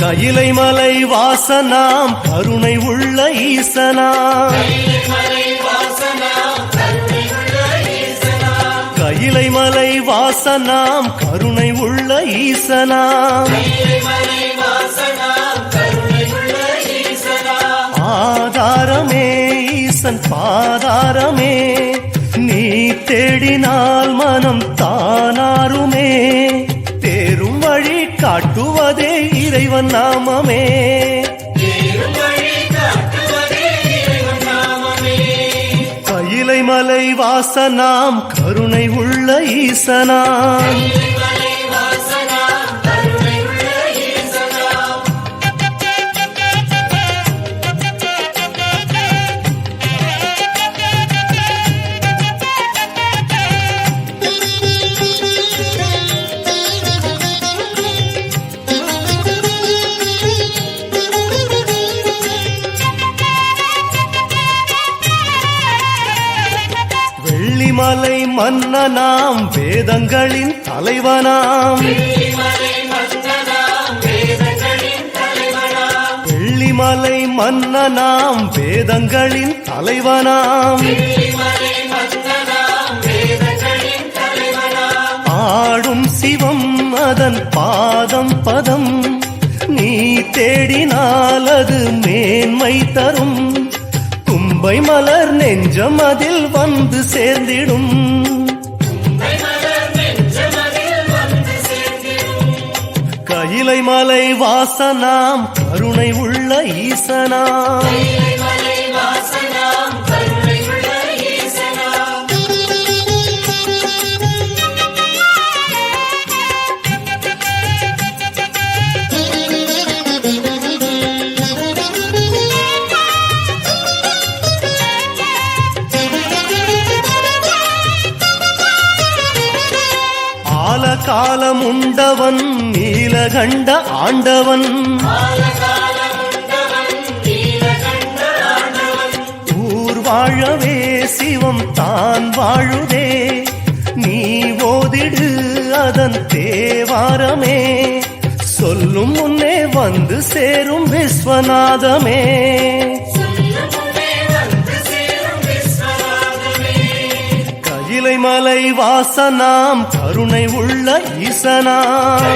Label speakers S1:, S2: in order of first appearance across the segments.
S1: கையிலை மலை வாசனாம் கருணை உள்ள ஈசனாம். கையிலை மலை வாசனாம் கருணை உள்ள ஈசனாம். ஆதாரமே ஈசன் பாதாரமே. நீ தேடினால் மனம் தானாருமே. காட்டுவதே இறைவன் நாமமே. கையிலை மலை வாசனாம் கருணை உள்ள ஈசனாம். வெள்ளிமலை மன்னனாம் வேதங்களின் தலைவனாம். வெள்ளிமலை மன்னனாம் வேதங்களின் தலைவனாம். ஆடும் சிவம் அதன் பாதம் பதம். நீ தேடினால் அது மேன்மை தரும். தும்பை மலர் நெஞ்சம் அதில் வந்து சேர்ந்திடும். கையிலை மலை வாசனாம் கருணை உள்ள ஈசனாம். ஆல காலம் உண்டவன் நீலகண்ட ஆண்டவன். ஊர் வாழவே சிவம் தான் வாழுதே. நீ ஓதிடு அதன் தேவாரமே. சொல்லும் முன்னே வந்து சேரும் விஸ்வநாதமே. மலை வாசனாம் கருணை உள்ள ஈசனாம்.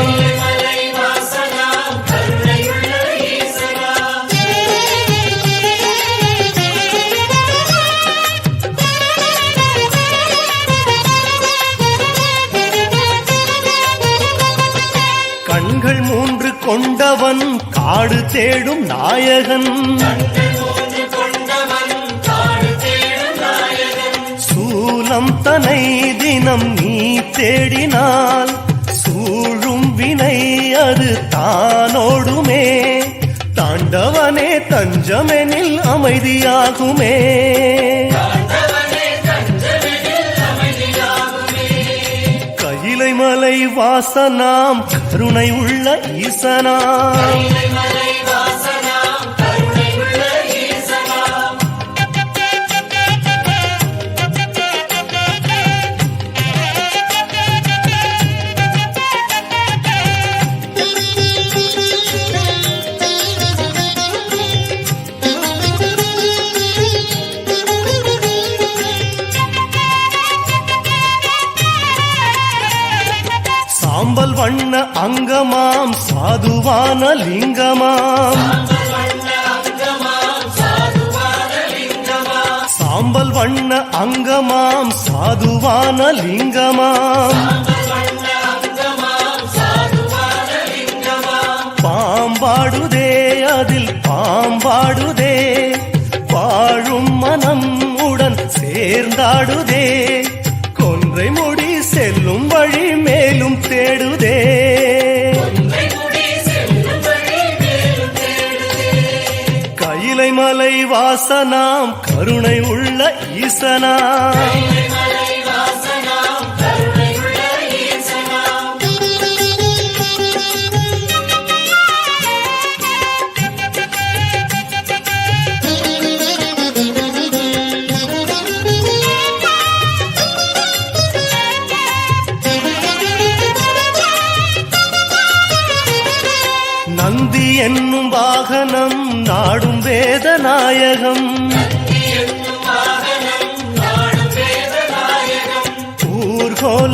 S1: கண்கள் மூன்று கொண்டவன் காடு தேடும் நாயகன். சூலம் தனை தினம் நீ தேடினால் சூழும் வினை அது தானோடுமே. தாண்டவனே தஞ்சமெனில் அமைதியாகுமே. கையிலை மலை வாசனாம் கருணை உள்ள ஈசனாம். அங்கமாம் சாதுவான லிங்கமாம். சாம்பல் வண்ண அங்கமாம் சாதுவான லிங்கமாம். பாம்பாடுதே அதில் பாம்பாடுதே. கையிலை மலை வாசனாம் கருணை உள்ள ஈசனாம். பக்தி என்னும் வாகனம் நாடும் வேதநாயகம். ஊர்கோல